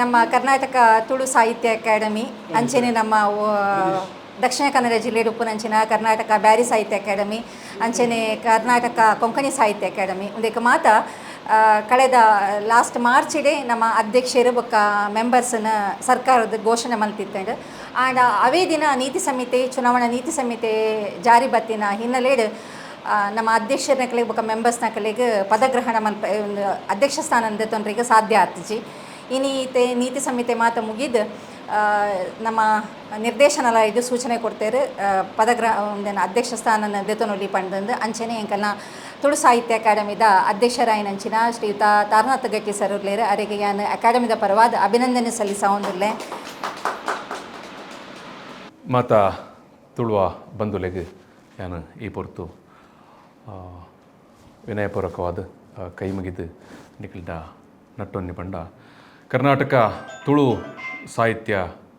ನಮ್ಮ ಕರ್ನಾಟಕ ತುಳು ಸಾಹಿತ್ಯ ಅಕಾಡೆಮಿ, ಅಂಚೆನೆ ನಮ್ಮ ದಕ್ಷಿಣ ಕನ್ನಡ ಜಿಲ್ಲೆ ಉಪ್ಪುನಂಚಿನ ಕರ್ನಾಟಕ ಬ್ಯಾರಿ ಸಾಹಿತ್ಯ ಅಕಾಡೆಮಿ, ಅಂಚೆನೆ ಕರ್ನಾಟಕ ಕೊಂಕಣಿ ಸಾಹಿತ್ಯ ಅಕಾಡೆಮಿ. ಒಂದೇಕ ಮಾತ ಕಳೆದ ಲಾಸ್ಟ್ ಮಾರ್ಚ್ ಡೇ ನಮ್ಮ ಅಧ್ಯಕ್ಷರು ಬೊಕ್ಕ ಮೆಂಬರ್ಸನ್ನ ಸರ್ಕಾರದ ಘೋಷಣೆ ಮಲ್ತಿತ್ತಂಡು ಆ್ಯಂಡ್ ಅವೇ ದಿನ ನೀತಿ ಸಂಹಿತೆ, ಚುನಾವಣಾ ನೀತಿ ಸಂಹಿತೆ ಜಾರಿ ಬತ್ತಿನ ಹಿನ್ನೆಲೆಡ್ ನಮ್ಮ ಅಧ್ಯಕ್ಷರ ಕಲೆಗೆ ಬೊಕ್ಕ ಮೆಂಬರ್ಸ್ನ ಕಲೆಗೆ ಪದಗ್ರಹಣ ಮಲ್ಪ ಅಧ್ಯಕ್ಷ ಸ್ಥಾನದ ತೊಂದರೆಗೆ ಸಾಧ್ಯ ಆತಿಜಿ ಈ ನೀತಿ ನೀತಿ ಸಂಹಿತೆ ಮಾತ ಮುಗಿದು ನಮ್ಮ ನಿರ್ದೇಶನಾಲಯದ ಸೂಚನೆ ಕೊಡ್ತೇವೆ. ಪದಗ್ರ ಅಧ್ಯಕ್ಷ ಸ್ಥಾನ ದೆತೊನೊಲಿ ಪಂಡಂದು ಅಂಚನೆ ಎಂಕಲ್ನ ತುಳು ಸಾಹಿತ್ಯ ಅಕಾಡೆಮಿದ ಅಧ್ಯಕ್ಷರಾಯನಂಚಿನ ಶ್ರೀಯುತ ತಾರನಾಥ ಗಟ್ಟಿ ಸರ್ ಉರ್ಲೇರು ಅರೆಗೆ ಯಾನ್ ಅಕಾಡೆಮಿದ ಪರವಾದ ಅಭಿನಂದನೆ ಸಲ್ಲಿಸೊಂದಿಲ್ಲೆ ಮಾತ ತುಳುವ ಬಂಧುಲೆಗೆ ನಾನು ಈ ಪೊರ್ತು ವಿನಯಪೂರ್ವಕವಾದ ಕೈ ಮುಗಿದು ನಿಖಿಲ್ದ ನಟ್ಟೊನ್ನಿ ಪಂಡ ಕರ್ನಾಟಕ ತುಳು ಸಾಹಿತ್ಯ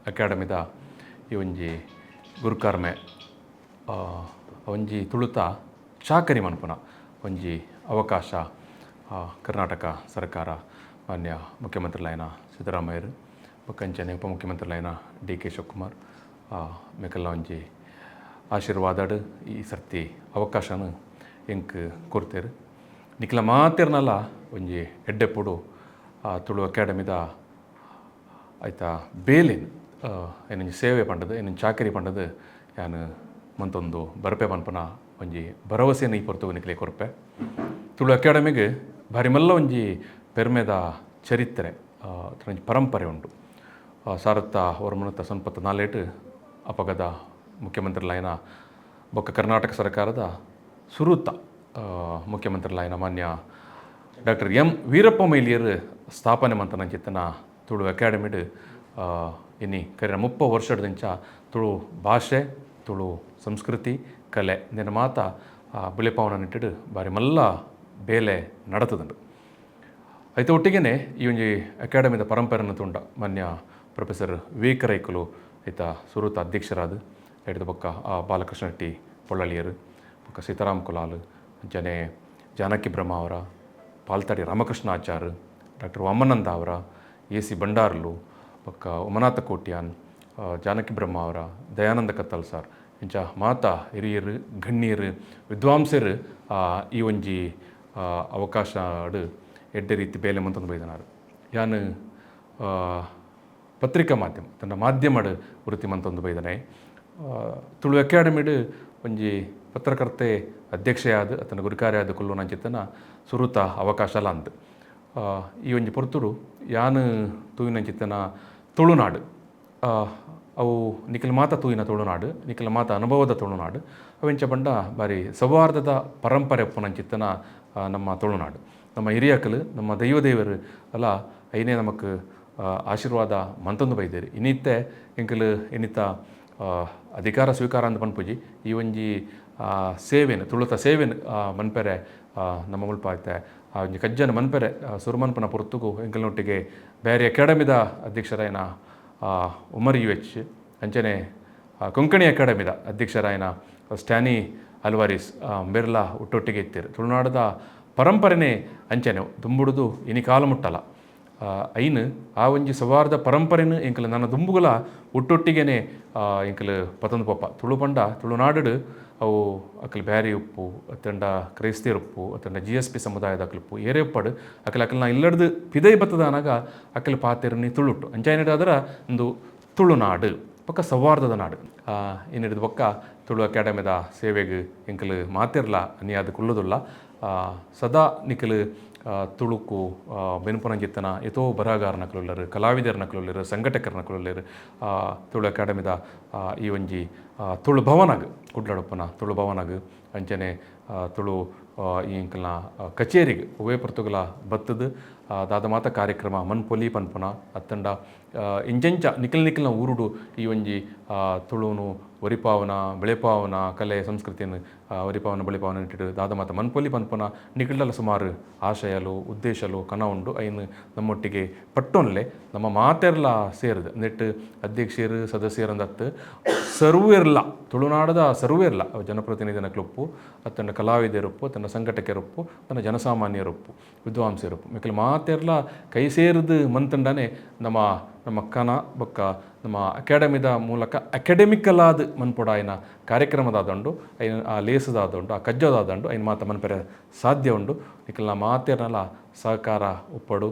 ಅಕಾಡೆಮಿದ ಈ ಒಂಜಿ ಗುರುಕಾರ್ಮೆ ಒಂಜಿ ತುಳುತ ಚಾಕರಿ ಮನ್ಪುನ ಒಂಜಿ ಅವಕಾಶ ಕರ್ನಾಟಕ ಸರ್ಕಾರ ಮಾನ್ಯ ಮುಖ್ಯಮಂತ್ರಿಲೈನ ಸಿದ್ದರಾಮಯ್ಯರು ಮುಖ್ಯಮಂತ್ರಿ ಉಪಮುಖ್ಯಮಂತ್ರಿಲೈನ ಡಿ ಕೆ ಶಿವಕುಮಾರ್ ಮೆಕಲ್ಲ ಒಂಜಿ ಆಶೀರ್ವಾದಡ್ ಈ ಸರ್ತಿ ಅವಕಾಶನ ಎಂಕ್ ಕೊರ್ತೇರು ನಿಖಲ ಮಾತಿರ್ನಲ್ಲ ಒಂಜಿ ಎಡ್ಡೆಪುಡು ಆ ತುಳು ಅಕಾಡೆಮಿದ, ಆಯ್ತಾ, ಬೇಲಿನ್ ಏನೊಂಜಿ ಸೇವೆ ಪಂಡದು ಏನೊಂದು ಚಾಕರಿ ಪಂಡದು ಯಾನು ಮಂತೊಂದು ಬರಪೆ ಪನ್ಪನ ಒಂಜಿ ಭರವಸೆಯನ್ನು ಈ ಪೊರ್ತು ನಿಕ್ಲೆ ಕೊರಪೆ. ತುಳು ಅಕಾಡೆಮಿಗೆ ಭಾರಿ ಮಲ್ಲ ಒಂಜಿ ಪೆರ್ಮೆದ ಚರಿತ್ರೆ ಒಂಜಿ ಪರಂಪರೆ ಉಂಟು. ಸಾರತ್ತ ಅವರ ಮುನತ್ತ ಸಂಪತ್ತ ನಾಲೇಟ್ ಅಪಗದ ಮುಖ್ಯಮಂತ್ರಿಲಾಯನ ಬೊಕ್ಕ ಕರ್ನಾಟಕ ಸರ್ಕಾರದ ಸುರೂತ ಮುಖ್ಯಮಂತ್ರಿ ಲಾಯನ ಮಾನ್ಯ ಡಾಕ್ಟರ್ ಎಂ ವೀರಪ್ಪ ಮೈಲಿಯರು ಸ್ಥಾಪನೆ ಮಂತನ ಚಿತ್ತನ ತುಳು ಅಕಾಡೆಮಿಡ್ ಇನ್ನಿ ಕರೆ ಮುಪ್ಪ ವರ್ಷದಿಂಚ ತುಳು ಭಾಷೆ, ತುಳು ಸಂಸ್ಕೃತಿ, ಕಲೆ ನಿನ್ನ ಮಾತ ಬಿಳಿಪಾವನ ನಿಟ್ಟಿಡು ಬಾರಿ ಮಲ್ಲ ಬೇಲೆ ನಡೆತದಂಡು ಐತ ಒಟ್ಟಿಗೆ ಈ ಒಂದು ಅಕಾಡೆಮಿದ ಪರಂಪರೆಯನ್ನು ತುಂಡ ಮಾನ್ಯ ಪ್ರೊಫೆಸರ್ ವೀಕರೈಕಲು ಐತ ಈತ ಸುರೂತ ಅಧ್ಯಕ್ಷರಾದ ಎಡದ ಪಕ್ಕ ಬಾಲಕೃಷ್ಣ ಟಿ ಪೊಳ್ಳಳಿಯರು ಪಕ್ಕ ಸೀತಾರಾಮ್ ಕುಲಾಲ್, ಜನೆ ಜಾನಕಿ ಬ್ರಹ್ಮ ಅವರ ಪಾಲ್ತಾಡಿ ರಾಮಕೃಷ್ಣ ಆಚಾರ್ ಡಾಕ್ಟರ್ ವಾಮನಂದ ಅವರ, ಎ ಸಿ ಬಂಡಾರ್ಲು ಬೊಕ್ಕ ಉಮನಾಥ ಕೋಟ್ಯಾನ್ ಜಾನಕಿ ಬ್ರಹ್ಮ ಅವರ, ದಯಾನಂದ ಕತ್ತಲ್ ಸರ್, ಇಂಚ ಮಾತ ಹಿರಿಯರು, ಗಣ್ಯರು, ವಿದ್ವಾಂಸರು ಈ ಒಂಜಿ ಅವಕಾಶ ಎಡ್ಡೆ ರೀತಿ ಬೇಲೆ ಮಂತಂದು ಬೈದನಾರು. ಯಾನು ಪತ್ರಿಕಾ ಮಾಧ್ಯಮ, ತನ್ನ ಮಾಧ್ಯಮಡ್ ವೃತ್ತಿ ಮಂತಂದು ಬೈದನೆ. ತುಳು ಅಕಾಡೆಮಿಡು ಒಂಜಿ ಪತ್ರಕರ್ತೆ ಅಧ್ಯಕ್ಷೆಯಾದ ಅತನ ಗುರುಕಾರ್ಯಾದ ಚಿತ್ತನ ಸುರುತ ಅವಕಾಶ ಅಂದ್. ಈ ಒಂಜಿ ಪೊರ್ತುಡು ಯಾನು ತೂಯಿನಂಚಿತ್ತನ ತುಳುನಾಡು ಅವು ನಿಖಿಲ ಮಾತ ತೂಯಿನ ತುಳುನಾಡು ನಿಖಿಲ ಮಾತ ಅನುಭವದ ತುಳುನಾಡು ಅವೆಂಚ ಬಂಡ ಬಾರಿ ಸೌಹಾರ್ದದ ಪರಂಪರೆ ಪುನಂಚಿತ್ತನ ನಮ್ಮ ತುಳುನಾಡು. ನಮ್ಮ ಹಿರಿಯಕಲು ನಮ್ಮ ದೈವ ದೇವರು ಅಲ್ಲ ಐನೇ ನಮಕ್ ಆಶೀರ್ವಾದ ಮಂತೊಂದು ಬೈದೇರಿ. ಇನ್ನಿತ್ತೆ ಎಂಕಲು ಇನ್ನಿತ ಆ, ಅಧಿಕಾರ ಸ್ವೀಕಾರ ಅಂತ ಪನ್ಪುಜಿ ಈ ಒಂಜಿ ಸೇವೆನ, ತುಳುತ ಸೇವೆನ ಮನ್ಪೆರೆ ನಮ್ಮ ಮುಲ್ಪ ಆಯ್ತೆ ಆ, ಒಂಜಿ ಕಜ್ಜನ ಮನ್ಪೆರೆ ಸುರಮನ್ಪನ ಪುರ್ತುಗು ಎಂಕಲ್ನೊಟ್ಟಿಗೆ ಬೇರೆ ಅಕಾಡೆಮಿದ ಅಧ್ಯಕ್ಷರಾಯನ ಉಮರ್ ಯು ಎಚ್, ಅಂಚನೆ ಕೊಂಕಣಿ ಅಕಾಡೆಮಿದ ಅಧ್ಯಕ್ಷರಾಯನ ಸ್ಟ್ಯಾನಿ ಅಲ್ವಾರಿಸ್ ಬಿರ್ಲಾ ಒಟ್ಟೊಟ್ಟಿಗೆ ಇತ್ತೀರು. ತುಳುನಾಡದ ಪರಂಪರೆನೇ ಅಂಚನೆ, ದುಂಬುಡುದು ಇನಿ ಕಾಲ ಮುಟ್ಟಲ್ಲ. ಐನ್ ಆ ಒಂಜಿ ಸೌಹಾರ್ದ ಪರಂಪರೆನು ಎಂಕಲು ನನ್ನ ದುಂಬುಗಳ ಒಟ್ಟೊಟ್ಟಿಗೆನೆ ಎಂಕಲು ಪತಂದು ಪಪ್ಪ ತುಳು ಪಂಡ ತುಳುನಾಡು ಅವು ಅಕಲ್ ಬ್ಯಾರಿ ಉಪ್ಪು ಅತ್ತಂಡ ಕ್ರೈಸ್ತಿಯರ್ ಉಪ್ಪು ಅತ್ತಂಡ ಜಿ ಎಸ್ ಪಿ ಸಮುದಾಯದ ಅಕಲ್ಪು ಏರೆ ಉಪ್ಪಡು. ಅಕಲ್ ಅಕಲ್ ನಾ ಇಲ್ಲಡ್ದು ಪಿದೈ ಬತ್ತದ ಅನಾಗ ಅಕಲ್ ಪಾತೆರ್ನಿ ತುಳುಟ್ಟು. ಅಂಚಾಯನಿಡಾದ್ರ ಒಂದು ತುಳುನಾಡು ಪಕ್ಕ ಸೌಹಾರ್ದದ ನಾಡು. ಆ, ಇನ್ನಿಡಿದ ಪಕ್ಕ ತುಳು ಅಕಾಡೆಮಿದ ಸೇವೆಗೆ ಎಂಕಲ್ ಮಾತಿರ್ಲ ಅನಿಯಾದ ಕುಲ್ಲುದುಲ್ಲ ಸದಾ ನಿಕಲು ಆ, ಎತೋ ಬರಹಗಾರನ ಬೆನುಪುನಂಜಿತ್ತನ ಕಲಾವಿದರನ ಬರಹಗಾರನಕಲುಲ್ಲರು ಸಂಘಟಕರನ ಸಂಘಟಕರನಕಲುಲ್ಲರು ತುಳು ಅಕಾಡೆಮಿದ ಈ ಒಂಜಿ ತುಳು ಭವನಗ್ ಕುಡ್ಲಡಪ್ಪನ ತುಳು ಭವನಗ್ ಅಂಚನೆ ತುಳು ಈ ಕಚೇರಿಗೆ ಉಭಯ ಪರ್ತುಗಳ ಬತ್ತದ ದಾದ ಮಾತ ಕಾರ್ಯಕ್ರಮ, ಮನ್ಪೊಲಿ ಪನ್ಪುನ, ಅತ್ತಂಡ ಇಂಜೆಂಚ, ನಿಖಿಲ್ ನಿಖಿಲ್ನ ಊರುಡು, ಈ ಒಂಜಿ ತುಳುನು ಒರಿಪಾವನ ಬೆಳೆಪಾವನ ಕಲೆ, ಸಂಸ್ಕೃತಿಯನ್ನು ವರಿಪಾವನ ಒರಿಪಾವನ ಬೆಳೆಪಾವನ ಇಟ್ಟಿಡು ದಾದ ಮಾತ ಮನ್ಪೊಲಿ ಪನ್ಪುನ ನಿಖಿಲ್ಡಲ ಸುಮಾರು ಆಶಯಲು, ಉದ್ದೇಶಲು ಕನ ಉಂಡು ಐನು ನಮ್ಮೊಟ್ಟಿಗೆ ಪಟ್ಟೊನ್ಲೆ ನಮ್ಮ ಮಾತೆರ್ಲ ಸೇರಿದ ನೆಟ್ಟು ಅಧ್ಯಕ್ಷರು, ಸದಸ್ಯರಂದತ್ತು, ಸರ್ವೇರ್ಲ, ತುಳುನಾಡದ ಸರ್ವೇರ್ಲ ಜನಪ್ರತಿನಿಧಿನ ಕ್ಲೊಪ್ಪು, ಅತ್ತಂಡ ಕಲಾವಿದರೊಪ್ಪು ತನ್ನ ಸಂಘಟಕರೊಪ್ಪು ತನ್ನ ಜನಸಾಮಾನ್ಯರೊಪ್ಪು ವಿದ್ವಾಂಸರೊಪ್ಪು ಮಿಕ್ಕಲು ಮಾತ ಮಾತೆರ್ಲ ಕೈ ಸೇರಿದ ಮಂತಂಡನೆ ನಮ್ಮ ನಮ್ಮ ಕನ ಬೊಕ್ಕ ನಮ್ಮ ಅಕಾಡೆಮಿದ ಮೂಲಕ ಅಕಾಡೆಮಿಕಲ್ ಆದ ಮನ್ಪೊಡ ಆಯ್ನ ಕಾರ್ಯಕ್ರಮದಾದಂಡು, ಐನ ಆ ಲೇಸದಾದಂಡು, ಆ ಕಜ್ಜದಾದಂಡು, ಐನ ಮಾತ ಮನ್ಪೆರೆ ಸಾಧ್ಯ ಉಂಡು. ನಿಖಲ್ನ ಮಾತೆರ್ನಲ ಸಹಕಾರ ಉಪ್ಪಡು